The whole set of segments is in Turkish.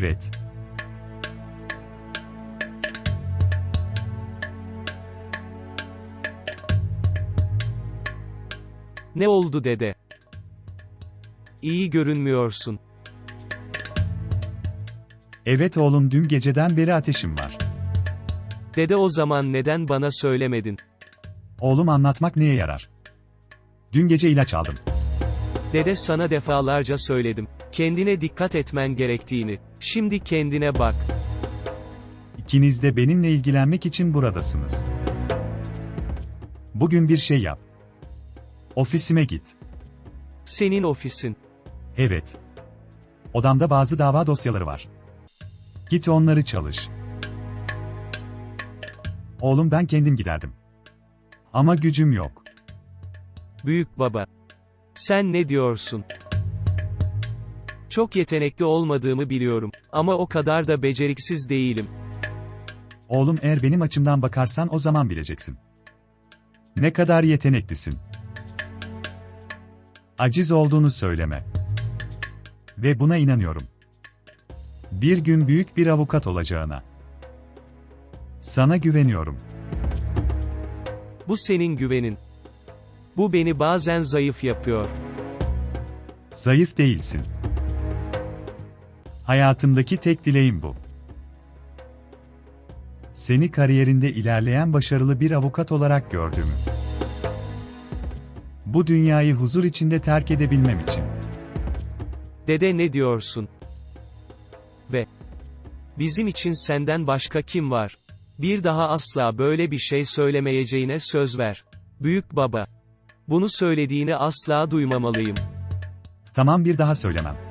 Evet. Ne oldu dede? İyi görünmüyorsun. Evet oğlum dün geceden beri ateşim var. Dede o zaman neden bana söylemedin? Oğlum anlatmak neye yarar? Dün gece ilaç aldım. Dede sana defalarca söyledim. Kendine dikkat etmen gerektiğini. Şimdi kendine bak. İkiniz de benimle ilgilenmek için buradasınız. Bugün bir şey yap. Ofisime git. Senin ofisin. Evet. Odamda bazı dava dosyaları var. Git onları çalış. Oğlum ben kendim giderdim. Ama gücüm yok. Büyük baba. Sen ne diyorsun? Çok yetenekli olmadığımı biliyorum. Ama o kadar da beceriksiz değilim. Oğlum eğer benim açımdan bakarsan o zaman bileceksin. Ne kadar yeteneklisin. Aciz olduğunu söyleme. Ve buna inanıyorum. Bir gün büyük bir avukat olacağına. Sana güveniyorum. Bu senin güvenin. Bu beni bazen zayıf yapıyor. Zayıf değilsin. Hayatımdaki tek dileğim bu. Seni kariyerinde ilerleyen başarılı bir avukat olarak gördüğümü. Bu dünyayı huzur içinde terk edebilmem için. Dede ne diyorsun? Ve bizim için senden başka kim var? Bir daha asla böyle bir şey söylemeyeceğine söz ver. Büyük baba. Bunu söylediğini asla duymamalıyım. Tamam bir daha söylemem.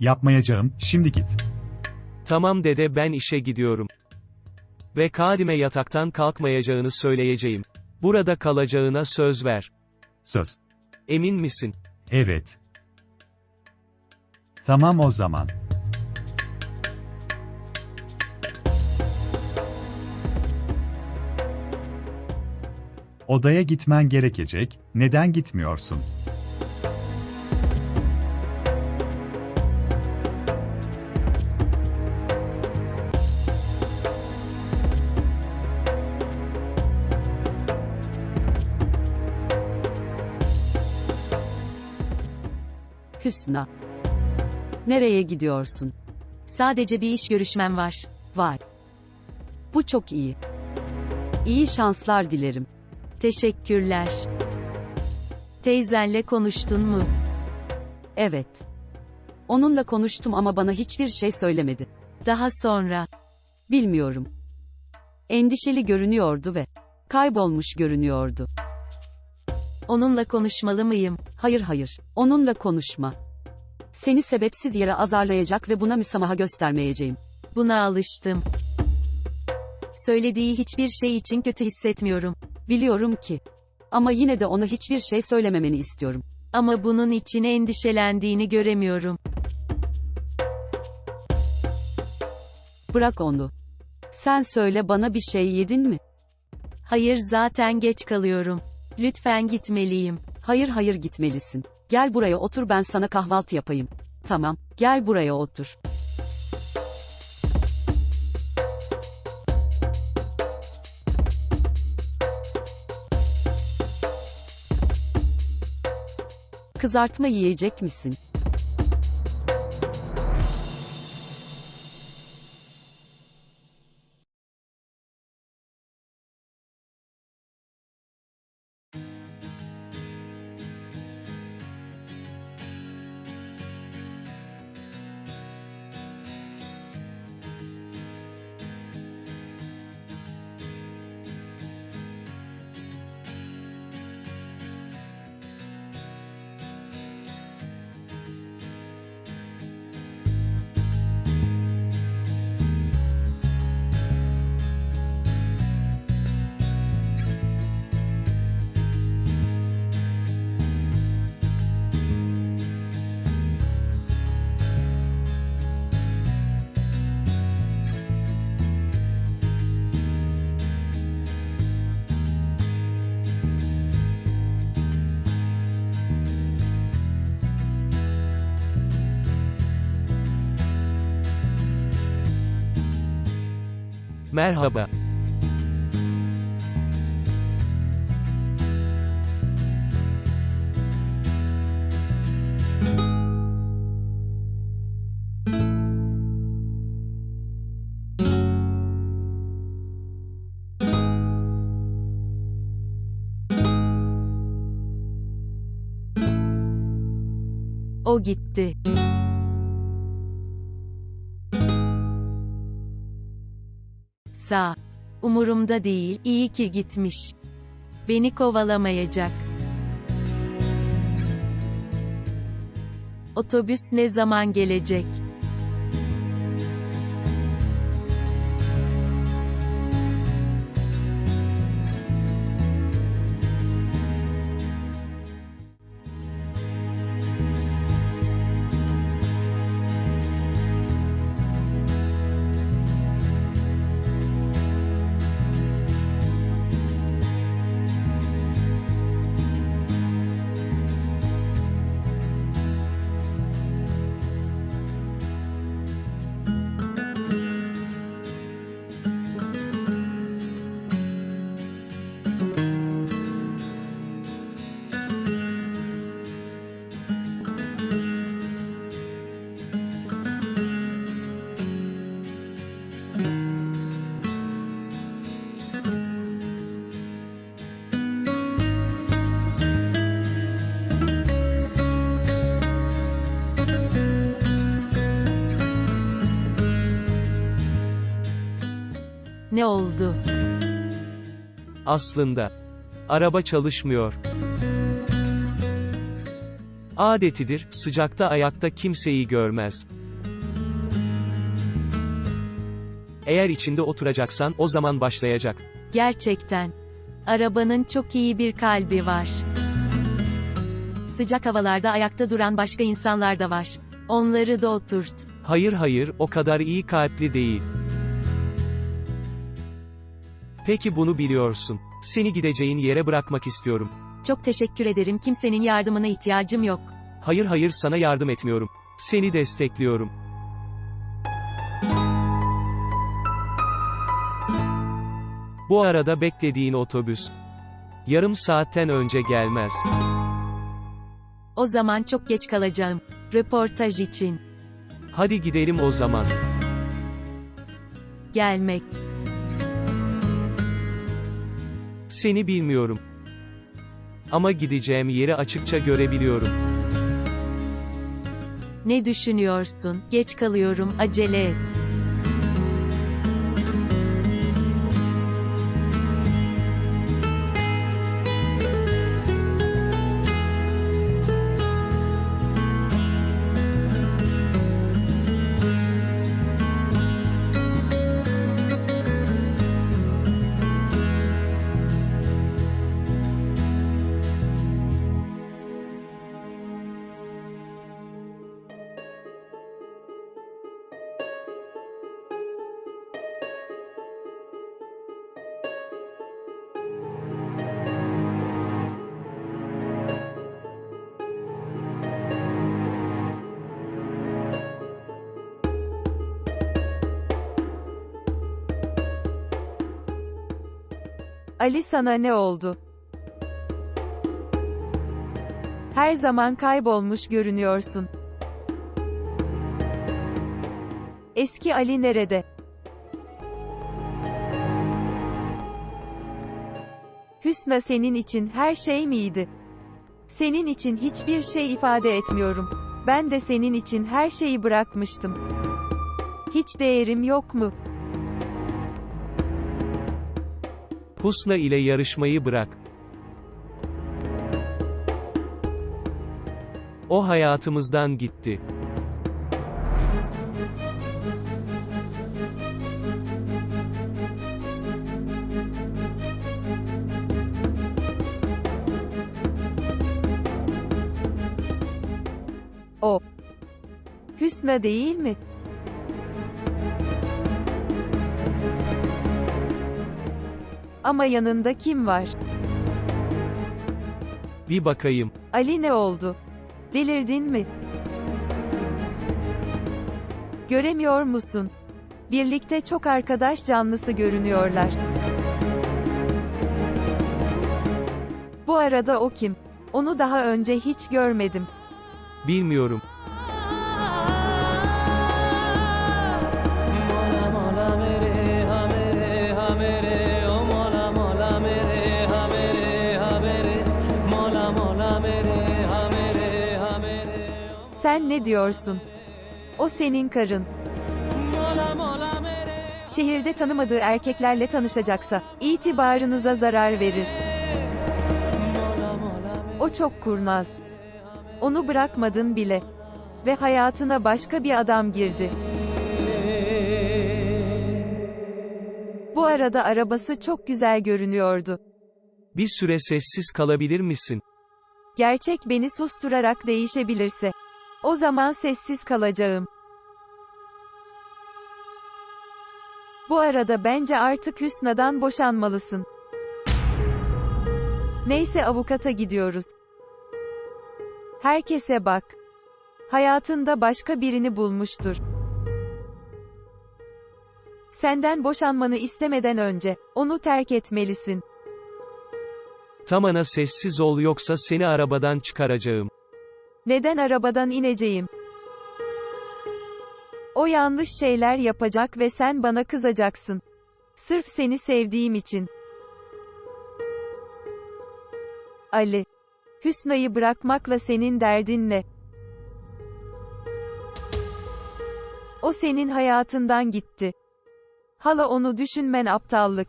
Yapmayacağım, şimdi git. Tamam dede ben işe gidiyorum. Ve Kadime yataktan kalkmayacağını söyleyeceğim. Burada kalacağına söz ver. Söz. Emin misin? Evet. Tamam o zaman. Odaya gitmen gerekecek, neden gitmiyorsun? Hüsna. Nereye gidiyorsun? Sadece bir iş görüşmem var. Vay. Bu çok iyi. İyi şanslar dilerim. Teşekkürler. Teyzenle konuştun mu? Evet. Onunla konuştum ama bana hiçbir şey söylemedi. Daha sonra. Bilmiyorum. Endişeli görünüyordu ve kaybolmuş görünüyordu. Onunla konuşmalı mıyım? Hayır hayır. Onunla konuşma. Seni sebepsiz yere azarlayacak ve buna müsamaha göstermeyeceğim. Buna alıştım. Söylediği hiçbir şey için kötü hissetmiyorum. Biliyorum ki. Ama yine de ona hiçbir şey söylememeni istiyorum. Ama bunun için endişelendiğini göremiyorum. Bırak onu. Sen söyle bana bir şey yedin mi? Hayır zaten geç kalıyorum. Lütfen gitmeliyim. Hayır hayır gitmelisin. Gel buraya otur ben sana kahvaltı yapayım. Tamam, gel buraya otur. Kızartma yiyecek misin? Merhaba. O gitti. Sağ. Umurumda değil, iyi ki gitmiş. Beni kovalamayacak. Otobüs ne zaman gelecek? Ne oldu? Aslında. Araba çalışmıyor. Adetidir, sıcakta ayakta kimseyi görmez. Eğer içinde oturacaksan o zaman başlayacak. Gerçekten. Arabanın çok iyi bir kalbi var. Sıcak havalarda ayakta duran başka insanlar da var. Onları da oturt. Hayır hayır, o kadar iyi kalpli değil. Peki bunu biliyorsun. Seni gideceğin yere bırakmak istiyorum. Çok teşekkür ederim. Kimsenin yardımına ihtiyacım yok. Hayır hayır sana yardım etmiyorum. Seni destekliyorum. Bu arada beklediğin otobüs. Yarım saatten önce gelmez. O zaman çok geç kalacağım. Röportaj için. Hadi gidelim o zaman. Gelmek. Seni bilmiyorum. Ama gideceğim yeri açıkça görebiliyorum. Ne düşünüyorsun? Geç kalıyorum. Acele et. Ali sana ne oldu? Her zaman kaybolmuş görünüyorsun. Eski Ali nerede? Hüsna senin için her şey miydi? Senin için hiçbir şey ifade etmiyorum. Ben de senin için her şeyi bırakmıştım. Hiç değerim yok mu? Husna ile yarışmayı bırak. O hayatımızdan gitti. O. Hüsna değil mi? Ama yanında kim var? Bir bakayım. Ali ne oldu? Delirdin mi? Göremiyor musun? Birlikte çok arkadaş canlısı görünüyorlar. Bu arada o kim? Onu daha önce hiç görmedim. Bilmiyorum. Sen ne diyorsun? O senin karın. Şehirde tanımadığı erkeklerle tanışacaksa, itibarınıza zarar verir. O çok kurnaz. Onu bırakmadın bile. Ve hayatına başka bir adam girdi. Bu arada arabası çok güzel görünüyordu. Bir süre sessiz kalabilir misin? Gerçek beni susturarak değişebilirse. O zaman sessiz kalacağım. Bu arada bence artık Hüsna'dan boşanmalısın. Neyse avukata gidiyoruz. Herkese bak. Hayatında başka birini bulmuştur. Senden boşanmanı istemeden önce onu terk etmelisin. Tamana sessiz ol yoksa seni arabadan çıkaracağım. Neden arabadan ineceğim? O yanlış şeyler yapacak ve sen bana kızacaksın. Sırf seni sevdiğim için. Ali. Hüsna'yı bırakmakla senin derdin ne? O senin hayatından gitti. Hala onu düşünmen aptallık.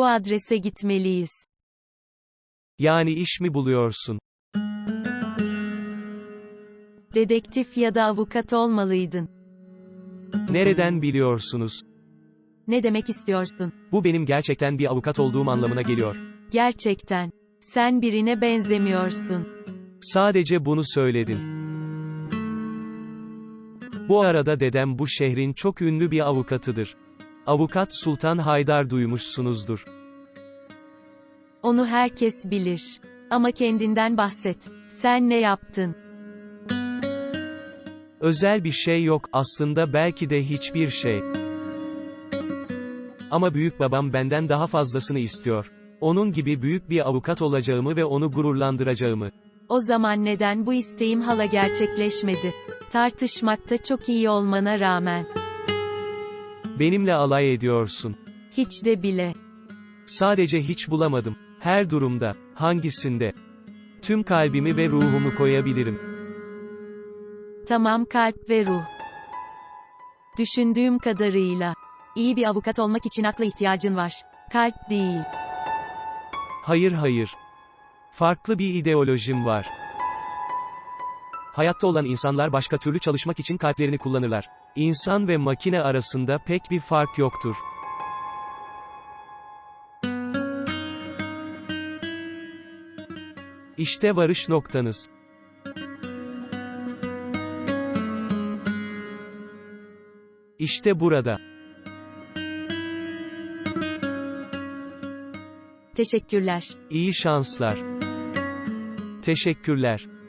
Bu adrese gitmeliyiz. Yani iş mi buluyorsun? Dedektif ya da avukat olmalıydın. Nereden biliyorsunuz? Ne demek istiyorsun? Bu benim gerçekten bir avukat olduğum anlamına geliyor. Gerçekten. Sen birine benzemiyorsun. Sadece bunu söyledin. Bu arada dedem bu şehrin çok ünlü bir avukatıdır. Avukat Sultan Haydar duymuşsunuzdur. Onu herkes bilir. Ama kendinden bahset. Sen ne yaptın? Özel bir şey yok, aslında belki de hiçbir şey. Ama büyük babam benden daha fazlasını istiyor. Onun gibi büyük bir avukat olacağımı ve onu gururlandıracağımı. O zaman neden bu isteğim hala gerçekleşmedi? Tartışmakta çok iyi olmana rağmen. Benimle alay ediyorsun. Hiç de bile. Sadece hiç bulamadım. Her durumda, hangisinde? Tüm kalbimi ve ruhumu koyabilirim. Tamam kalp ve ruh. Düşündüğüm kadarıyla. iyi bir avukat olmak için akla ihtiyacın var. Kalp değil. Hayır hayır. Farklı bir ideolojim var. Hayatta olan insanlar başka türlü çalışmak için kalplerini kullanırlar. İnsan ve makine arasında pek bir fark yoktur. İşte varış noktanız. İşte burada. Teşekkürler. İyi şanslar. Teşekkürler.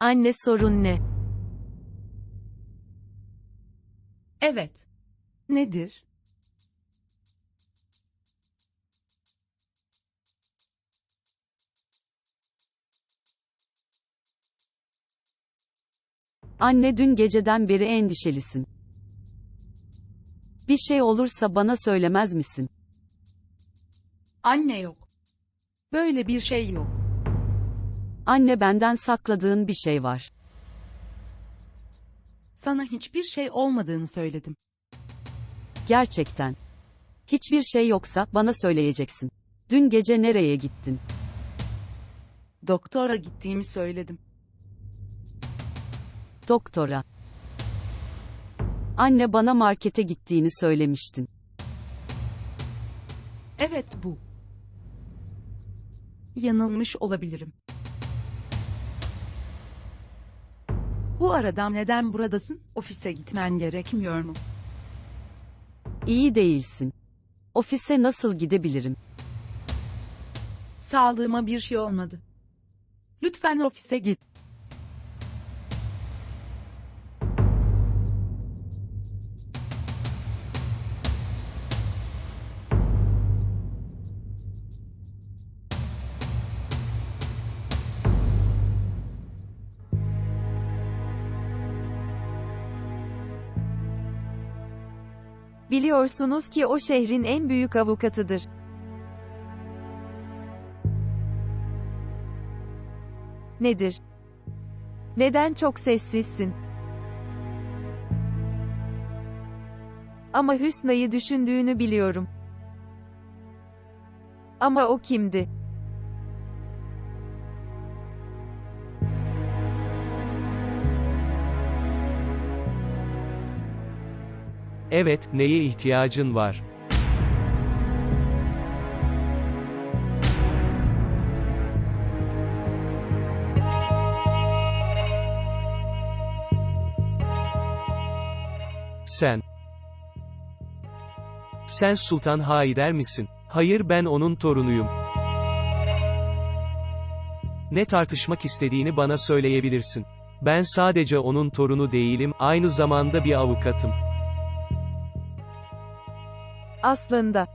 Anne sorun ne? Evet. Nedir? Anne dün geceden beri endişelisin. Bir şey olursa bana söylemez misin? Anne yok. Böyle bir şey yok. Anne benden sakladığın bir şey var. Sana hiçbir şey olmadığını söyledim. Gerçekten. Hiçbir şey yoksa bana söyleyeceksin. Dün gece nereye gittin? Doktora gittiğimi söyledim. Doktora. Anne bana markete gittiğini söylemiştin. Evet bu. Yanılmış olabilirim. Bu arada neden buradasın? Ofise gitmen gerekmiyor mu? İyi değilsin. Ofise nasıl gidebilirim? Sağlığıma bir şey olmadı. Lütfen ofise git. Biliyorsunuz ki o şehrin en büyük avukatıdır. Nedir? Neden çok sessizsin? Ama Hüsna'yı düşündüğünü biliyorum. Ama o kimdi? Evet, neye ihtiyacın var? Sen. Sen Sultan Haider misin? Hayır ben onun torunuyum. Ne tartışmak istediğini bana söyleyebilirsin. Ben sadece onun torunu değilim, aynı zamanda bir avukatım. Aslında.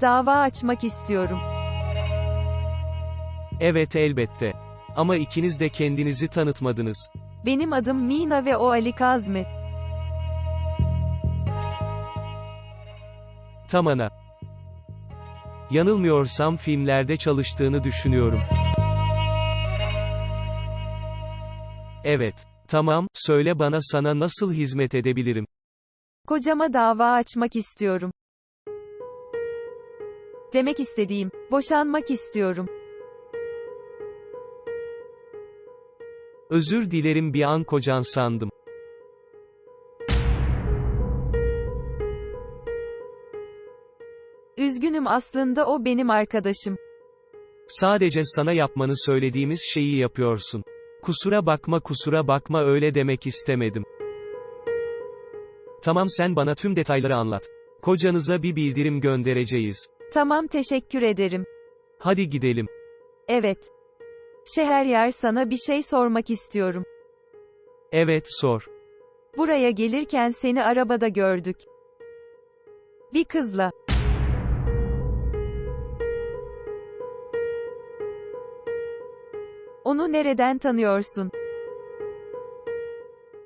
Dava açmak istiyorum. Evet elbette. Ama ikiniz de kendinizi tanıtmadınız. Benim adım Mina ve o Ali Kazmi. Tamana. Yanılmıyorsam filmlerde çalıştığını düşünüyorum. Evet. Tamam, söyle bana sana nasıl hizmet edebilirim? Kocama dava açmak istiyorum. Demek istediğim, boşanmak istiyorum. Özür dilerim bir an kocan sandım. Üzgünüm aslında o benim arkadaşım. Sadece sana yapmanı söylediğimiz şeyi yapıyorsun. Kusura bakma kusura bakma öyle demek istemedim. Tamam sen bana tüm detayları anlat. Kocanıza bir bildirim göndereceğiz. Tamam teşekkür ederim. Hadi gidelim. Evet. Şeheryar sana bir şey sormak istiyorum. Evet sor. Buraya gelirken seni arabada gördük. Bir kızla. Onu nereden tanıyorsun?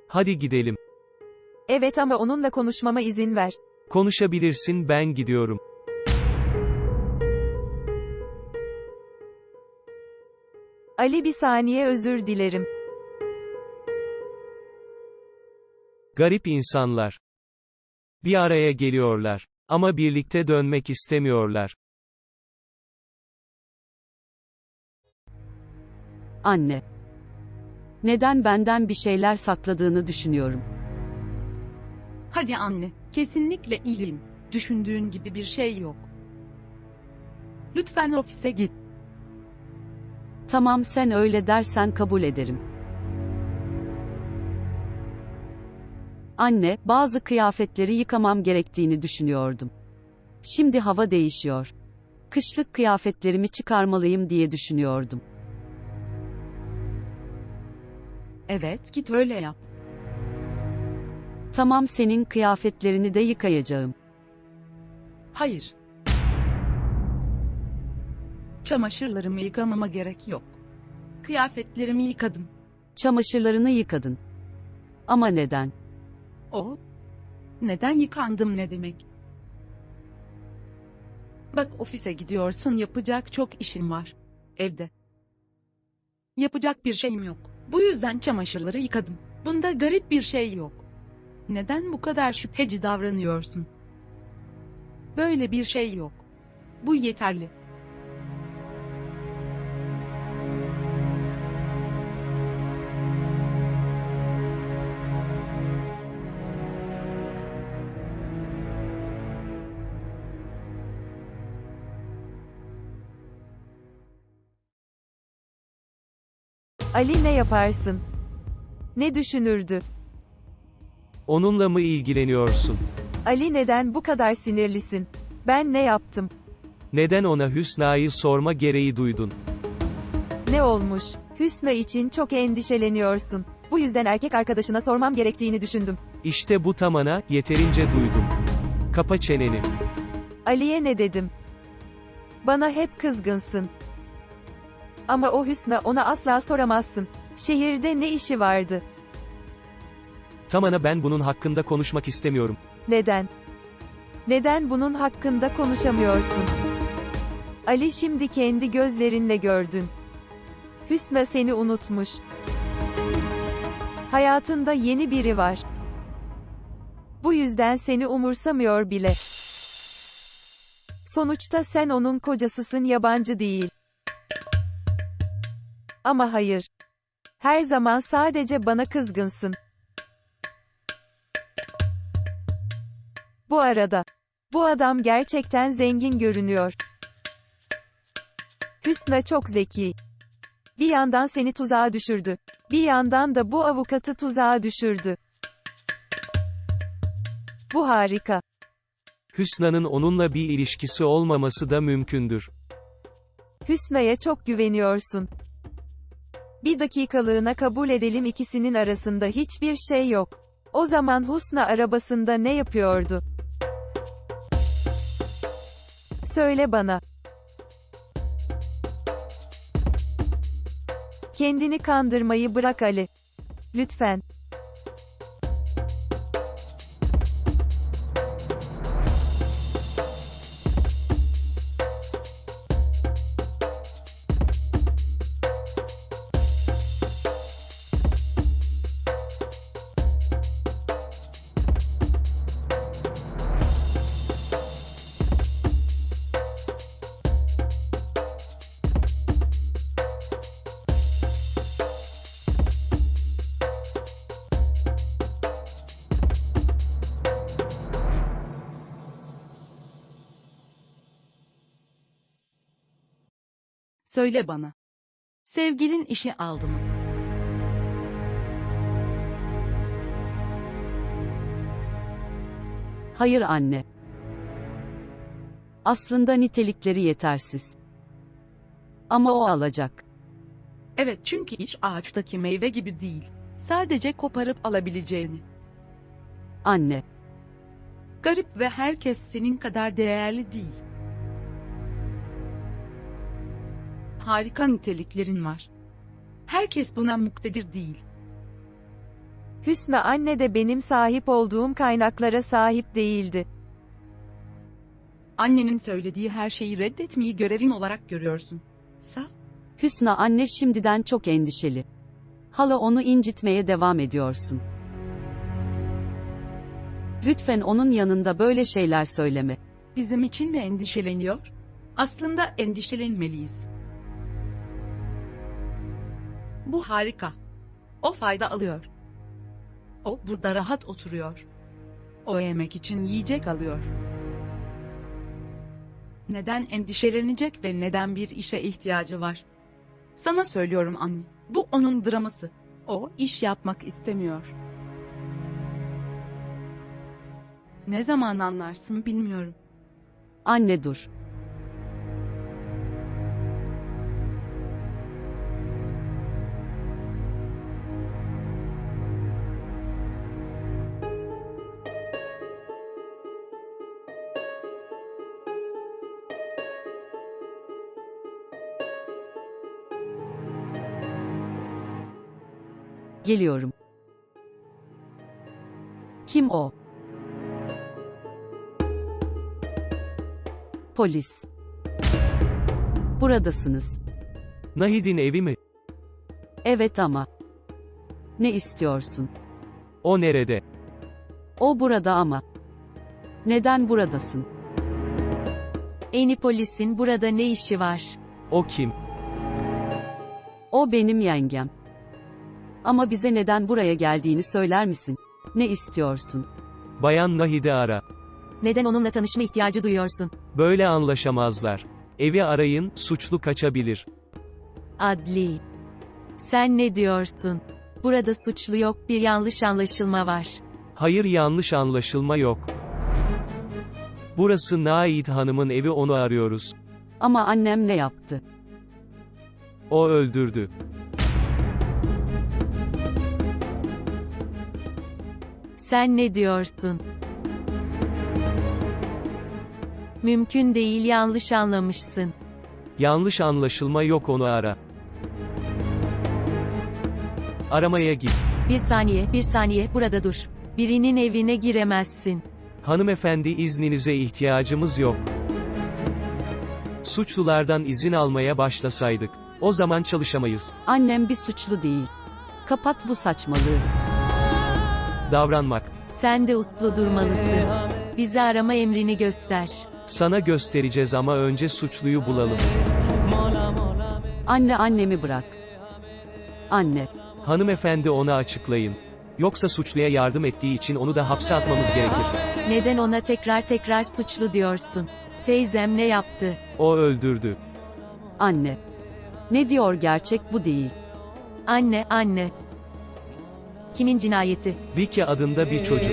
Hadi gidelim. Evet ama onunla konuşmama izin ver. Konuşabilirsin ben gidiyorum. Ali bir saniye özür dilerim. Garip insanlar. Bir araya geliyorlar. Ama birlikte dönmek istemiyorlar. Anne. Neden benden bir şeyler sakladığını düşünüyorum. Hadi anne, kesinlikle iyiyim. Düşündüğün gibi bir şey yok. Lütfen ofise git. Tamam sen öyle dersen kabul ederim. Anne, bazı kıyafetleri yıkamam gerektiğini düşünüyordum. Şimdi hava değişiyor. Kışlık kıyafetlerimi çıkarmalıyım diye düşünüyordum. Evet, git öyle yap. Tamam senin kıyafetlerini de yıkayacağım. Hayır. Çamaşırlarımı yıkamama gerek yok. Kıyafetlerimi yıkadım. Çamaşırlarını yıkadın. Ama neden? O. Neden yıkandım ne demek? Bak ofise gidiyorsun yapacak çok işin var. Evde. Yapacak bir şeyim yok. Bu yüzden çamaşırları yıkadım. Bunda garip bir şey yok. Neden bu kadar şüpheci davranıyorsun? Böyle bir şey yok. Bu yeterli. Ali ne yaparsın? Ne düşünürdü? Onunla mı ilgileniyorsun? Ali neden bu kadar sinirlisin? Ben ne yaptım? Neden ona Hüsna'yı sorma gereği duydun? Ne olmuş? Hüsna için çok endişeleniyorsun. Bu yüzden erkek arkadaşına sormam gerektiğini düşündüm. İşte bu tamana, yeterince duydum. Kapa çeneni. Ali'ye ne dedim? Bana hep kızgınsın. Ama o Hüsna ona asla soramazsın. Şehirde ne işi vardı? Tamana ben bunun hakkında konuşmak istemiyorum. Neden? Neden bunun hakkında konuşamıyorsun? Ali şimdi kendi gözlerinle gördün. Hüsna seni unutmuş. Hayatında yeni biri var. Bu yüzden seni umursamıyor bile. Sonuçta sen onun kocasısın yabancı değil. Ama hayır. Her zaman sadece bana kızgınsın. Bu arada, bu adam gerçekten zengin görünüyor. Hüsna çok zeki. Bir yandan seni tuzağa düşürdü. Bir yandan da bu avukatı tuzağa düşürdü. Bu harika. Hüsna'nın onunla bir ilişkisi olmaması da mümkündür. Hüsna'ya çok güveniyorsun. Bir dakikalığına kabul edelim ikisinin arasında hiçbir şey yok. O zaman Husna arabasında ne yapıyordu? Söyle bana. Kendini kandırmayı bırak Ali. Lütfen. Söyle bana. Sevgilin işi aldı mı? Hayır anne. Aslında nitelikleri yetersiz. Ama o alacak. Evet çünkü iş ağaçtaki meyve gibi değil. Sadece koparıp alabileceğini. Anne. Garip ve herkes senin kadar değerli değil. Harika niteliklerin var. Herkes buna muktedir değil. Hüsna anne de benim sahip olduğum kaynaklara sahip değildi. Annenin söylediği her şeyi reddetmeyi görevin olarak görüyorsun. Sa? Hüsna anne şimdiden çok endişeli. Hala onu incitmeye devam ediyorsun. Lütfen onun yanında böyle şeyler söyleme. Bizim için mi endişeleniyor? Aslında endişelenmeliyiz. Bu harika. O fayda alıyor. O burada rahat oturuyor. O yemek için yiyecek alıyor. Neden endişelenecek ve neden bir işe ihtiyacı var? Sana söylüyorum anne. Bu onun draması. O iş yapmak istemiyor. Ne zaman anlarsın bilmiyorum. Anne dur. Geliyorum. Kim o? Polis. Buradasınız. Nahid'in evi mi? Evet ama. Ne istiyorsun? O nerede? O burada ama. Neden buradasın? Eni polisin burada ne işi var? O kim? O benim yengem. Ama bize neden buraya geldiğini söyler misin? Ne istiyorsun? Bayan Nahid'i ara. Neden onunla tanışma ihtiyacı duyuyorsun? Böyle anlaşamazlar. Evi arayın, suçlu kaçabilir. Adli. Sen ne diyorsun? Burada suçlu yok, bir yanlış anlaşılma var. Hayır yanlış anlaşılma yok. Burası Naid Hanım'ın evi onu arıyoruz. Ama annem ne yaptı? O öldürdü. Sen ne diyorsun? Mümkün değil yanlış anlamışsın. Yanlış anlaşılma yok onu ara. Aramaya git. Bir saniye, bir saniye, burada dur. Birinin evine giremezsin. Hanımefendi izninize ihtiyacımız yok. Suçlulardan izin almaya başlasaydık. O zaman çalışamayız. Annem bir suçlu değil. Kapat bu saçmalığı. Davranmak. Sen de uslu durmalısın. Bize arama emrini göster. Sana göstereceğiz ama önce suçluyu bulalım. Anne annemi bırak. Anne. Hanımefendi ona açıklayın. Yoksa suçluya yardım ettiği için onu da hapse atmamız gerekir. Neden ona tekrar tekrar suçlu diyorsun? Teyzem ne yaptı? O öldürdü. Anne. Ne diyor gerçek bu değil. Anne, anne. Kimin cinayeti? Vicky adında bir çocuk.